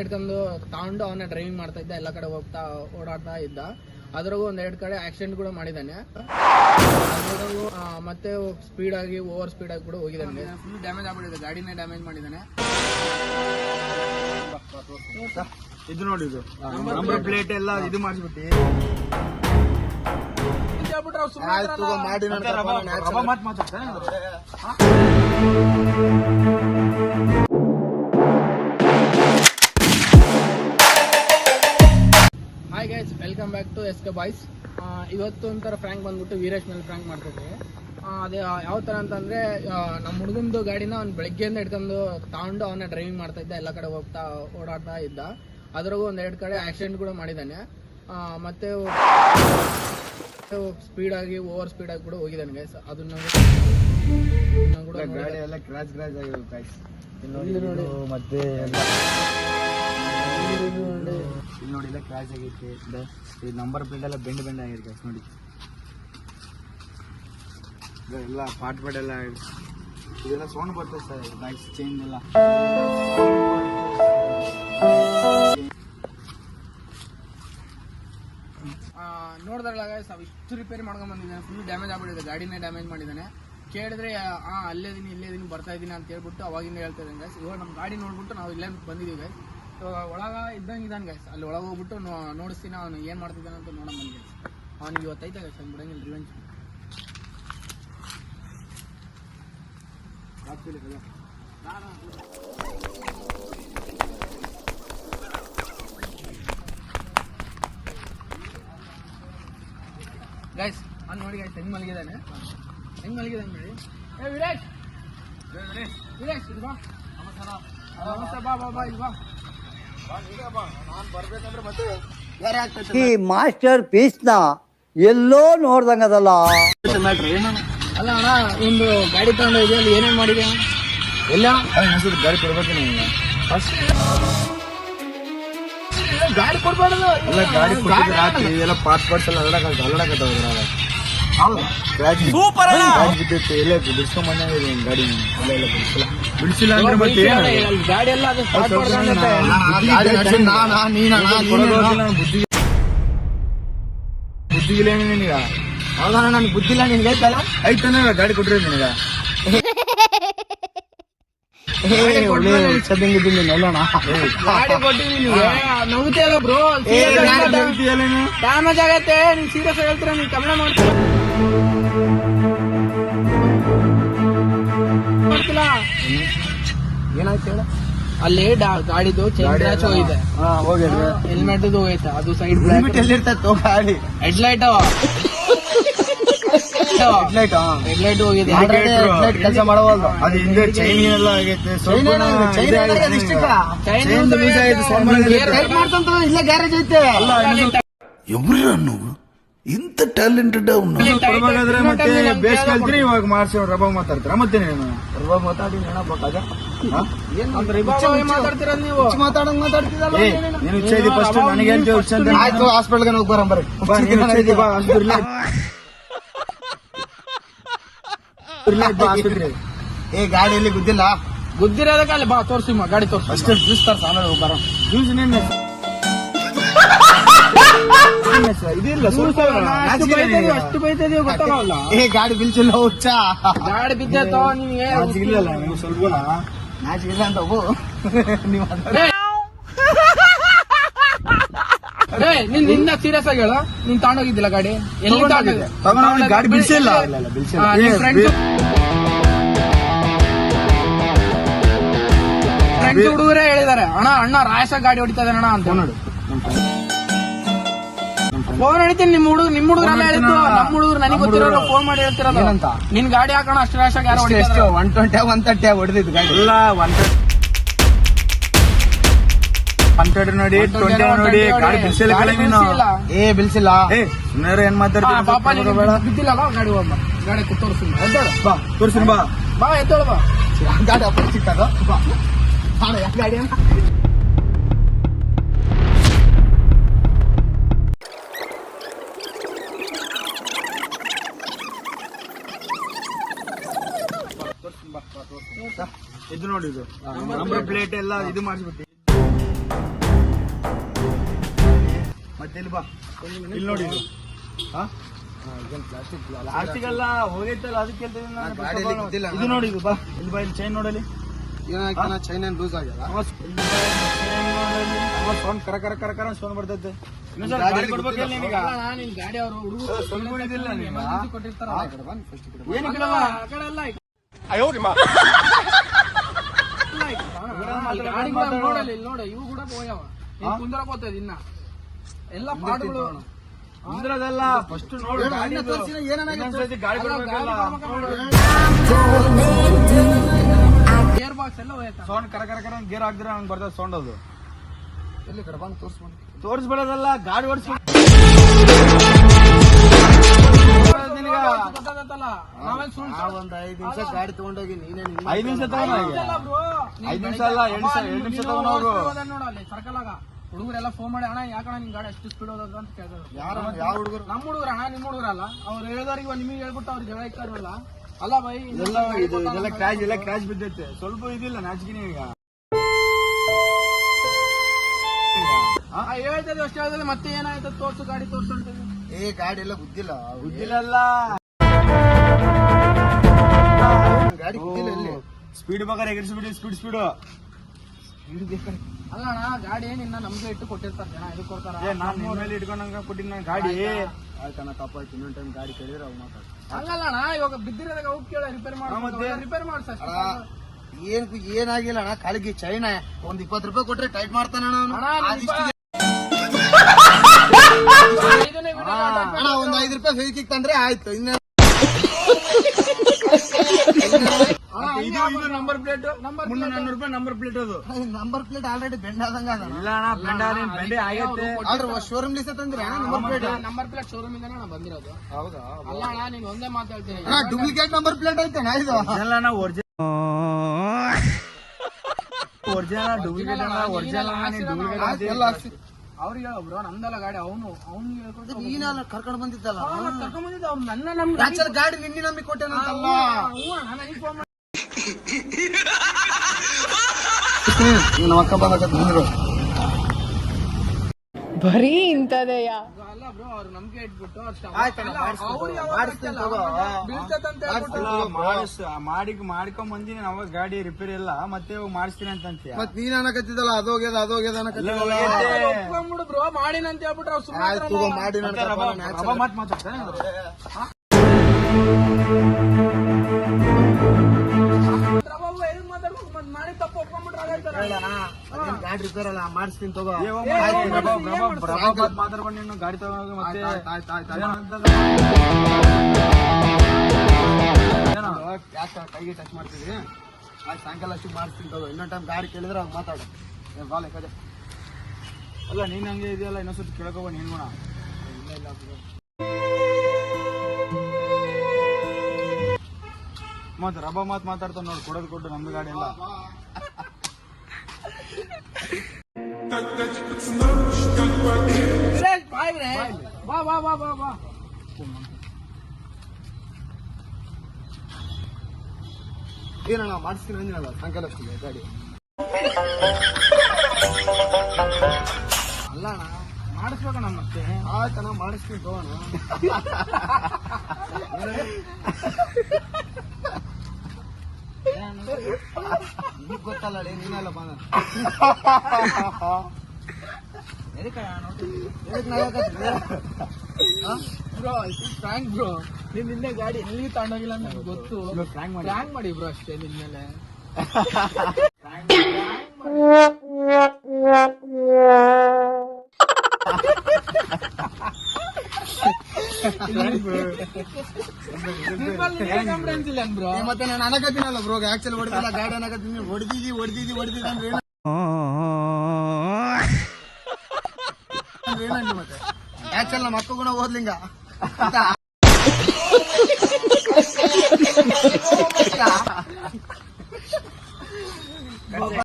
ಹಿಡ್ಕೊಂಡು ತಗೊಂಡು ಅವನ ಡ್ರೈವಿಂಗ್ ಮಾಡ್ತಾ ಇದ್ದ ಎಲ್ಲ ಕಡೆ ಹೋಗ್ತಾ ಓಡಾಡ್ತಾ ಇದ್ದ. ಅದ್ರಾಗೂ ಒಂದ್ ಎರಡ್ ಕಡೆ ಆಕ್ಸಿಡೆಂಟ್ ಕೂಡ ಮಾಡಿದಾನೆ ಅದ್ರಾಗೂ, ಮತ್ತೆ ಸ್ಪೀಡ್ ಆಗಿ ಓವರ್ ಸ್ಪೀಡ್ ಆಗಿ ಕೂಡ ಹೋಗಿದ್ದಾನೆ. ಫುಲ್ ಡ್ಯಾಮೇಜ್ ಆಗ್ಬಿಟ್ಟಿದೆ. ಗಾಡಿನೇ ಡ್ಯಾಮೇಜ್ ಮಾಡಿದಾನೆ ಇದು ನೋಡಿ ಇದು. ನಂಬರ್ ಪ್ಲೇಟ್ ಎಲ್ಲ ಇದು ಮಾಡಿಸ್ಬಿಟ್ಟು. ಮಾಡಿ ಮಾತು ಮಾತಾಡ್ತಾನೆ ಟು ಎಸ್ ಕೆ ಬಾಯ್ಸ್ ಇವತ್ತು ಒಂಥರ ಫ್ರ್ಯಾಂಕ್ ಬಂದ್ಬಿಟ್ಟು ವೀರೇಶ್ ಮೇಲೆ ಫ್ರ್ಯಾಂಕ್ ಮಾಡ್ತಿದ್ವಿ ಅದೇ ಯಾವ ಥರ ಅಂತಂದರೆ ನಮ್ಮ ಹುಡುಗಂದು ಗಾಡಿನ ಅವ್ನು ಬೆಳಗ್ಗೆಯಿಂದ ಹಿಡ್ಕೊಂಡು ತಗೊಂಡು ಅವನ ಡ್ರೈವಿಂಗ್ ಮಾಡ್ತಾ ಇದ್ದ ಎಲ್ಲ ಕಡೆ ಹೋಗ್ತಾ ಓಡಾಡ್ತಾ ಇದ್ದ ಅದ್ರಾಗೂ ಒಂದೆರಡು ಎರಡು ಕಡೆ ಆಕ್ಸಿಡೆಂಟ್ ಕೂಡ ಮಾಡಿದ್ದಾನೆ ಮತ್ತು ಮತ್ತೆ ಸ್ಪೀಡ್ ಆಗಿ ಓವರ್ ಸ್ಪೀಡಾಗಿ ಆಗಿ ಕೂಡ ಹೋಗಿದ್ದಾನೆ ಗೈಸ್ ಅದನ್ನ ಕೂಡ ಗಾಡಿ. ಎಲ್ಲ ಕ್ರಾಚ್ ಕ್ರಾಚ್ ಆಗಿರೋ guys. ಇಲ್ಲಿ ಇಲ್ಲಿ ನೋಡಿ ನೋಡಿ. ಮತ್ತೆ ಎಲ್ಲ ಇಲ್ಲಿ ನೋಡಿ. ಇಲ್ಲ ಕ್ರಾಚ್ ಆಗೈತೆ. ಈ ನಂಬರ್ ಪ್ಲೇಟ್ ಎಲ್ಲ ಬೆಂಡ್ ಬೆಂಡ್ ಆಗಿರುತ್ತೆ ನೋಡಿ. ಎಲ್ಲ ಪಾರ್ಟ್ ಪಾರ್ಟ್ ಎಲ್ಲ ಇದೆಲ್ಲ ಸೌಂಡ್ ಬರ್ತದೆ ಸರ್ ಗಾಯ್ಸ್ ಚೇಂಜ್ ಎಲ್ಲ. ನೋಡಿದ್ರಲ್ಲ ಅವ್ ಇಷ್ಟು ರಿಪೇರಿ ಮಾಡ್ಕೊಂಡ್ ಬಂದಿದ್ದಾನೆ. ಫುಲ್ ಡ್ಯಾಮೇಜ್ ಆಗ್ಬಿಟ್ಟಿದೆ. ಗಾಡಿನೇ ಡ್ಯಾಮೇಜ್ ಮಾಡಿದ್ದಾನೆ. ಕೇಳಿದ್ರೆ ಹಾಂ ಅಲ್ಲೇ ಇದೀನಿ, ಇಲ್ಲೇ ಇದೀನಿ, ಬರ್ತಾ ಇದ್ದೀನಿ ಅಂತ ಹೇಳ್ಬಿಟ್ಟು ಅವಾಗಿಂದ ಹೇಳ್ತಾ ಇದ್ದೀನಿ ಗೈಸ್ ಇವಾಗ ನಮ್ಮ ಗಾಡಿ ನೋಡ್ಬಿಟ್ಟು ನಾವು ಇಲ್ಲೇ ಬಂದಿದ್ದೀವಿ ಒಳಗ ಇದ್ದಂಗೆ ಇದ್ದಾನೆ ಗೈಸ್ ಅಲ್ಲಿ ಒಳಗೆ ಹೋಗ್ಬಿಟ್ಟು ನೋಡಿಸ್ತೀನಿ ಅವನು ಏನು ಮಾಡ್ತಿದ್ದಾನೆ ಅಂತ ನೋಡೋಣ ಬಂದ್ ಗೈಸ್ ಅವನಿಗೆ ಇವತ್ತೈತೆ ಗೈಸ್ ಅವ್ನು ಬಿಡಂಗಿಲ್ಲ ರಿವೆಂಜ್ ಗೈಸ್ ಅವ್ನು ನೋಡಿ ಗೈಸ್ ಹೆಂಗ್ ಮಲಗಿದ್ದಾನೆ? ಹೆಂಗ್ ಮಲಗಿದ್ದಾನೆ ನೋಡಿ. ಏ ವಿರಾಟ್! ವಿರಾಟ್ ಇದು ಬಾ ನಮಸ್ತೆ ಬಾ ಬಾ ಬಾ ಇದು ಬಾ ಈ ಮಾಸ್ಟರ್ ಪೀಸ್ನ ಎಲ್ಲೋ ನೋಡ್ದಂಗದಲ್ಲ. ಅಲ್ಲ ಅಣ್ಣ ಒಂದು ಗಾಡಿ ತಗೊಂಡು ಇದೆ ಅಲ್ಲಿ ಏನೇನು ಮಾಡಿದೆ? ಎಲ್ಲ? ಗಾಡಿ ಕೊಡ್ಬೇಕು ನೀವು ಗಾಡಿ ಕೊಡ್ಬಾರ್ದು ಎಲ್ಲ ಗಾಡಿ ಎಲ್ಲ ಪಾರ್ಟ್ ಪಾರ್ಟ್ಸ್ ಎಲ್ಲ ಅಲ್ಲಡಕ್ಕೆ ಅಲ್ಲಡಕತ್ತಾವ ಸೂಪರ್ ಬಿದ್ದಿತ್ತು ಎಲ್ಲ ಬಿಡಿಸ್ಕೊಂಡ್ ಬಂದಂಗಿದೆ ಗಾಡಿ ಎಲ್ಲ ಎಲ್ಲ ಬಿಡಿಸಿಲ್ಲ. ಬಿಡಿಸಿಲ್ಲ ಅಂದ್ರೆ ಮತ್ತೆ ಗಾಡಿ ಎಲ್ಲ ಅದು ಸ್ಟಾರ್ಟ್. ನಾನು ಬುದ್ಧಿ ಇಲ್ಲ. ಬುದ್ಧಿ ನಿನಗ. ಹೌದಾ ನನ್ಗೆ ಬುದ್ಧಿಲ್ಲ ನಿನ್ಗೆ ಐತಲ್ಲ ಐತಾನೆ ಗಾಡಿ ಕೊಟ್ರಿ ನಿನಗ. ನಗುತ್ತಿಯಲ್ಲ ಬ್ರೋ ಡ್ಯಾಮೇಜ್ ಆಗತ್ತೆ. ನೀನ್ ಸೀರಿಯಸ್ ಹೇಳ್ತೀರಾ? ನೀನ್ ಮಾಡ್ತೀರಾ? ಮಾಡ್ತಿಲ್ಲ ಏನಾಯ್ತು ಅಲ್ಲಿ ಗಾಡಿದು ಚೈನ್ ಕ್ರಾಚ್ ಹೋಗಿದೆ. ಹೆಲ್ಮೆಟ್ ಹೋಗೈತೆ ಅದು ಸೈಡ್ ಹೆಲ್ಮೆಟ್ ಗಾಡಿ. ಹೋಗಿದೆ. ಚೈನ್ ಎಲ್ಲ ಆಗೈತೆ. ಗ್ಯಾರೇಜ್ ಐತೆ. ಇಂತ ಟ್ಯಾಲೆಂಟೆಡ್ ಅವನು? ಮತ್ತೆ ಬೇಸ್ ಇವಾಗ ರಬಾ ಮತ್ತೆ ನೀನು? ಇಚ್ಛೆ ಫಸ್ಟ್ ಆಯ್ತು ಏ ಗಾಡಿಯಲ್ಲಿ ಗುದ್ದಿಲ್ಲ? ಗುದ್ದಿರೋದಕ್ಕೆ ಅಲ್ಲಿ ಬಾ ತೋರಿಸಿ ಗಾಡಿ ತೋರಿಸಿ. ಅಷ್ಟೇ ಬರೋ ಜ್ಯೂಸ್ ನಿನ್ನೆ ಇದಿಲ್ಲ ಅಷ್ಟು ಬೈತದೆಯೋ ಗೊತ್ತಾಗಲ್ಲ ಏ ಗಾಡಿ ಬಿಲ್ಚಿಲ್ಲ ಹುಚ್ಚ. ಗಾಡಿ ಬಿದ್ದೋ ನಿಮ್ಗೆ ನಾಚಿಗಿಲ್ಲ ನೀವು ಸ್ವಲ್ಪ ನಾಚಿಗಿಲ್ಲ ಅಂತ ಹೋಗು. ನೀವು ಏ, ನೀನ್ ನಿನ್ನ ಸೀರಿಯಸ್ ಆಗಿ ಹೇಳ. ನೀನ್ ತಗೊಂಡೋಗಿದ್ದಿಲ್ಲ ಗಾಡಿ? ಎಲ್ಲಿ ತಗೊಂಡೋಗಿದ್ದೆ ತಗೊಂಡೋಗಿ ಗಾಡಿ ಬಿಡಿಸಿಲ್ಲ ಫ್ರೆಂಡ್ಸ್ ಫ್ರೆಂಡ್ಸ್ ಹುಡುಗರೇ ಹೇಳಿದಾರೆ ಅಣ್ಣ ಅಣ್ಣ ರಾಯಸ ಗಾಡಿ ಹೊಡಿತಾ ಇದ್ದಾನೆ ಅಣ್ಣ ಅಂತ. ನೋಡು ಫೋನ್ ಹೇಳ್ತೀನಿ ನಿಮ್ ಹುಡುಗ ನಿಮ್ ಹುಡುಗ್ರ ಹೇಳಿದ್ದು ನಮ್ಮ ಹುಡುಗರು ನನಗೆ ಗೊತ್ತಿರೋರು ಫೋನ್ ಮಾಡಿ ಹೇಳ್ತಿರೋದು. ಏನಂತ? ನಿನ್ ಗಾಡಿ ಹಾಕೋಣ ಅಷ್ಟು ರಾಶ್ ಯಾರು ಎಷ್ಟು? ಒನ್ ಟ್ವೆಂಟಿ ಒನ್ ತರ್ಟಿ ಹೊಡೆದಿದ್ ಗಾಡಿ. ಇಲ್ಲ ಒನ್ ಒನ್ ತರ್ಟಿ ನೋಡಿ ಟ್ವೆಂಟಿ ನೋಡಿ ಗಾಡಿ ಬಿಡಿಸಿಲ್ಲ ಗಾಡಿ ನೀನು. ಏ ಬಿಡಿಸಿಲ್ಲ ಏ ಸುಮ್ಮನೆ ಏನ್ ಮಾತಾಡ್ತೀನಿ ಪಾಪ ಗಾಡಿ ಗಾಡಿ ತೋರಿಸಿ ಬಾ ಬಾ. ಬಾ ಎದ್ದೇಳು ಬಾ. ಗಾಡಿ ಅಪ್ಪ ಬಾ. ಗಾಡಿ ಇದು ನೋಡಿ ಇದು. ನಂಬರ್ ಪ್ಲೇಟ್ ಎಲ್ಲ ಇದು ಮಾಡಿಸ್ಬಿಟ್ಟು. ಮತ್ತೆ ಇಲ್ಲಿ ಬಾ. ಇಲ್ಲಿ ನೋಡಿ ಇದು. ಹಾ? ಪ್ಲಾಸ್ಟಿಕ್ ಎಲ್ಲ ಹೋಗೈತಲ್ಲ ಅದಕ್ಕೆ. ಇದು ನೋಡಿ ಇದು ಬಾ. ಇಲ್ಲಿ ಬಾ ಇಲ್ಲಿ ಚೈನ್ ನೋಡಲಿ ಚೈನ್ ಏನ್ ಲೂಸ್ ಆಗ್ಯದ? ಸೌಂಡ್ ಕರ ಕರ ಕರ ಕರ ಸೌಂಡ್ ಬರ್ತೈತೆ. ಗಾಡಿ ಅವರು ಹುಡುಗರು ಇಲ್ಲಿ ನೋಡು ಇವು ಕೂಡ ಹೋಯವ ಇನ್ನ ಎಲ್ಲ ಪಾಡುಗಳು ಫಸ್ಟ್ ನೋಡು ಗಾಡಿ ಇನ್ನೊಂದ್ಸತಿ ಗಾಡಿ ಕೊಡ್ಬೇಕಲ್ಲ ಗೇರ್ ಬಾಕ್ಸ್ ಎಲ್ಲ ಹೋಯ್ತಾ ಸೌಂಡ್ ಕರ ಕರ ಕರ ಗೇರ್ ಹಾಕಿದ್ರೆ ಹಂಗ್ ಬರ್ತದೆ ಸೌಂಡ್ ಅದು. ಎಲ್ಲಿ ಕಡೆ ಬಂದು ತೋರ್ಸ್ ತೋರಿಸ್ಬಿಡೋದಲ್ಲ ಗಾಡಿ ಓಡಿಸ್ಬಿಡ ಒಂದ್ ಐದ್ ನಿಮಿಷ ಗಾಡಿ ತಗೊಂಡೋಗಿ ನೀನೇ ಐದ್ ನಿಮಿಷ ಐದ್ ನಿಮಿಷ ಅಲ್ಲ ನಿಮಿಷ ಎರಡ್ ನಿಮಿಷ ತಗೊಂಡೋಗು ನೋಡ ಅಲ್ಲಿ ಸರ್ಕಲ್ ಹುಡುಗರೆಲ್ಲ ಫೋನ್ ಮಾಡಿ ಅಣ್ಣ ಯಾಕಣ್ಣ ನಿಮ್ ಗಾಡಿ ಅಷ್ಟು ಸ್ಪೀಡ್ ಹೋದ್ ಅಂತ ಕೇಳಿದ್ರು ಯಾರ ಯಾವ ಹುಡುಗರು ನಮ್ಮ ಹುಡುಗರ ಅಣ್ಣ ನಿಮ್ಮ ಹುಡುಗರಲ್ಲ ಅವ್ರು ಹೇಳಿದವ್ರಿಗೆ ಇವಾಗ ನಿಮಗೆ ಹೇಳ್ಬಿಟ್ಟು ಅವ್ರು ಜಗಳ ಇಕ್ಕಾರಲ್ಲ ಅಲ್ಲ ಬೈ ಇದೆಲ್ಲ ಇದು ಇದೆಲ್ಲ ಕ್ರಾಶ್ ಎಲ್ಲ ಕ್ರಾಶ್ ಬಿದ್ದೈತೆ ಸ್ವಲ್ಪ ಇದಿಲ್ಲ ನಾಚಿಕೆ ಈಗ ಹೇಳ್ತದೆ ಅಷ್ಟೇ ಮತ್ತೆ ಏನಾಯ್ತು ತೋರ್ಸು ಗಾಡಿ ತೋರ್ಸು ಅಂತ ಏ ಗಾಡಿ ಎಲ್ಲ ಗುದ್ದಿಲ್ಲ ಬುದ್ಧಿಲಲ್ಲ ಸ್ಪೀಡ್ ಬೇಕಾರೆ ಎಗರಿಸ್ಬಿಡಿ ಸ್ಪೀಡ್ ಸ್ಪೀಡ್ ಅಲ್ಲ ಅಣ್ಣ ಗಾಡಿ ನಿನ್ನ ನಮ್ಗೆ ಇಟ್ಟು ಕೊಟ್ಟಿರ್ತಾರೆ ಜನ ಇದಕ್ಕೆ ಕೊಡ್ತಾರ? ಏ ನಾನ್ ಮೇಲೆ ಇಟ್ಕೊಂಡಂಗ ಕೊಟ್ಟಿನ ಗಾಡಿ. ಆಯ್ತಾನ ತಪ್ಪಾಯ್ತು. ಇನ್ನೊಂದ್ ಟೈಮ್ ಗಾಡಿ ಕೇಳಿದ್ರೆ ಅವ್ ಮಾತಾಡ್ತಾರೆ. ಹಂಗಲ್ಲ ಅಣ್ಣ ಇವಾಗ ಬಿದ್ದಿರೋದಾಗ ಹೋಗಿ ಕೇಳ ರಿಪೇರ್? ಮಾಡಿ ರಿಪೇರ್ ಮಾಡ್ಸ ಏನ್ ಏನಾಗಿಲ್ಲ ಅಣ್ಣ ಕಾಲಿಗೆ ಚೈನ. ಒಂದ್ ಇಪ್ಪತ್ತು ರೂಪಾಯಿ ಕೊಟ್ರೆ ಟೈಟ್ ಮಾಡ್ತಾನೆ ಅಣ್ಣ, ನಿನ್ ಅಣ್ಣ ಒಂದ್ ಐದು ರೂಪಾಯಿ ಫೇಕಿಗೆ ತಂದ್ರೆ ಆಯ್ತು. ಇನ್ನ ಇದು ಇದು ನಂಬರ್ ಪ್ಲೇಟ್ ಮುನ್ನೂರ ನಾನ್ನೂರು ರೂಪಾಯಿ ನಂಬರ್ ಪ್ಲೇಟ್ ಅದು. ನಂಬರ್ ಪ್ಲೇಟ್ ಆಲ್ರೆಡಿ ಬೆಂಡ್ ಆದಂಗ ಅದ. ಇಲ್ಲ ಅಣ್ಣ ಬೆಂಡ ಬೆಂಡೆ ಆಗೈತೆ. ಆರ್ಡ್ರ್ ಶೋರೂಮ್ ಲಿಸ ತಂದ್ರೆ ಅಣ್ಣ number plate number plate showroom ಇಂದಾನೆ ಅಣ್ಣ ಬಂದಿರೋದು. ಹೌದಾ? ಅಲ್ಲ ಅಣ್ಣ ನೀನ್ ಒಂದೇ ಮಾತಾಡ್ತೀನಿ ಅಣ್ಣ ಡೂಪ್ಲಿಕೇಟ್ ನಂಬರ್ ಪ್ಲೇಟ್ ಐತೆ ಇದು. ಒರಿಜಿನಲ್ ಅಣ್ಣ ಒರಿಜಿನಲ್ ಒರಿಜಿನಲ್ ಡೂಪ್ಲಿಕೇಟ್ ಅಣ್ಣ ಒರಿಜಿನಲ್ ಅಣ್ಣ ನೀನ್ ಡೂಪ್ಲಿಕೇಟ್ ಆಯ್ತು, ಎಲ್ಲ ಹಾಕ್ಸಿ ಅವ್ರಿಗೆ ಹೇಳ ಬ್ರೋ ನಂದಲ್ಲ ಗಾಡಿ ಅವನು ಅವ್ನು ಹೇಳ್ಕೊಂಡು ಕರ್ಕೊಂಡು ಬಂದಿದ್ದಲ್ಲ. ಕರ್ಕೊಂಡ್ ಬಂದಿದ್ದ ಅವ್ನು ನನ್ನ ಗಾಡಿ ನಿನ್ನೆ ನಂಬಿ ಕೊಟ್ಟೆನಂತಲ್ಲ ನಮ್ಮ ಅಕ್ಕ ಬಂದ್ರು ಬರೀ ಇಂಥದೆಯ ಮಾಡಿ ಮಾಡ್ಕೊಂಡ್ ಬಂದಿನಿ ಅವಾಗ ಗಾಡಿ ರಿಪೇರಿ ಎಲ್ಲ ಮತ್ತೆ ಹೋಗಿ ಮಾಡಿಸ್ತೀನಿ ಅಂತ ಅಂತೀಯ ಮತ್ ನೀನ್ ಅನ್ನಕತ್ತಿದ್ದಲ್ಲ ಅದೋಗ್ಯದ ಅದೋಗ್ಯದ ಇಲ್ಲ, ಅನ್ನಕತ್ತಿದ್ದಲ್ಲ ಹೋಗೈತೆ. ಮಾಡಿ ಮಾಡಿನ ಅಂತ ಹೇಳ್ಬಿಟ್ರೆ ಸುಮ್ಮನೆ ಆಯ್ತು ಅಲ್ಲ ಮಾಡಿಸ್ತೀನಿ ತಗೋ. ಮಾತಾಡ್ಕೊಂಡು ನೀನು ಗಾಡಿ ತಗೋ ಮತ್ತೆ? ಯಾಕೆ ಕೈಗೆ ಟಚ್ ಮಾಡ್ತೀವಿ ಆಯ್ತು ಸಾಯಂಕಾಲ ಅಷ್ಟು ಮಾಡಿಸ್ತೀನಿ ತಗೋ. ಇನ್ನೊಂದು ಟೈಮ್ ಗಾಡಿ ಕೇಳಿದ್ರೆ ಅವಾಗ ಮಾತಾಡು. ಏನ್ ಬಾಲೆ ಕಡೆ ಅಲ್ಲ ನೀನ್ ಹಂಗೆ ಇದೆಯಲ್ಲ ಇನ್ನೊಂದ್ಸತಿ ಕೇಳ್ಕೊಬೋ ನೀನ್ ಗುಣ ಮತ್ತೆ ರಬ್ಬ ಮಾತ್ ಮಾತಾಡ್ತಾನೆ ನೋಡಿ ಕೊಡೋದು ಕೊಟ್ಟು ನಮ್ದು ಗಾಡಿ ಎಲ್ಲ. ಬ್ರೆ. ಬಾ ಬಾ ಬಾ ಬಾ ಬಾ ಏನಣ್ಣ ಮಾಡಿಸ್ತೀನಿ ಅಂದಿನಲ್ಲ ಸಾಯಂಕಾಲ ಅಷ್ಟಿಗೆ ಗಾಡಿ. ಅಲ್ಲ ಅಣ್ಣ ಮಾಡಿಸ್ಬೇಕಣ್ಣ ಮತ್ತೆ. ಆಯ್ತಣ್ಣ ಮಾಡಿಸ್ತೀನಿ ತಗೋಣ. ನಿನಗ್ ಗೊತ್ತಲ್ಲ ಲೇ, ನೀನೆಲ್ಲ ನಗಾಕತ್ತಿ? ಬ್ರೋ ಫ್ರಾಂಕ್ ಬ್ರೋ ನೀನ್ ನಿನ್ನೆ ಗಾಡಿ ಎಲ್ಲಿ ತಗೊಂಡೋಗಿಲ್ಲ ಅಂತ ನಂಗೆ ಗೊತ್ತು. prank ಮಾಡಿ. ಫ್ರಾಂಕ್ ಮಾಡಿ ಬ್ರೋ ಅಷ್ಟೇ ನಿನ್ನೆಲೆ ಕಾನ್ಫಿಡೆನ್ಸ್ ಇಲ್ಲ ಮತ್ತೆ ನಾನು ಅಣಕತ್ತೀನಲ್ಲ ಬ್ರೋ ಆಕ್ಚುಲಿ ಹೊಡೆದಿಲ್ಲ ಗಾಡಿ ಅಣಕತ್ತೀನಿ ಹೊಡೆದಿದ್ದಿ ಹೊಡೆದಿದ್ದಿ ಹೊಡೆದಿದ್ದ ಅಂದ್ರೆ ಏನಂడి ಮತ್ತೆ ಆಕ್ಚುಲಿ ನಮ್ಮ ಅಕ್ಕ ಗುಣ ಓದ್ಲಿಂಗ ಅಂತ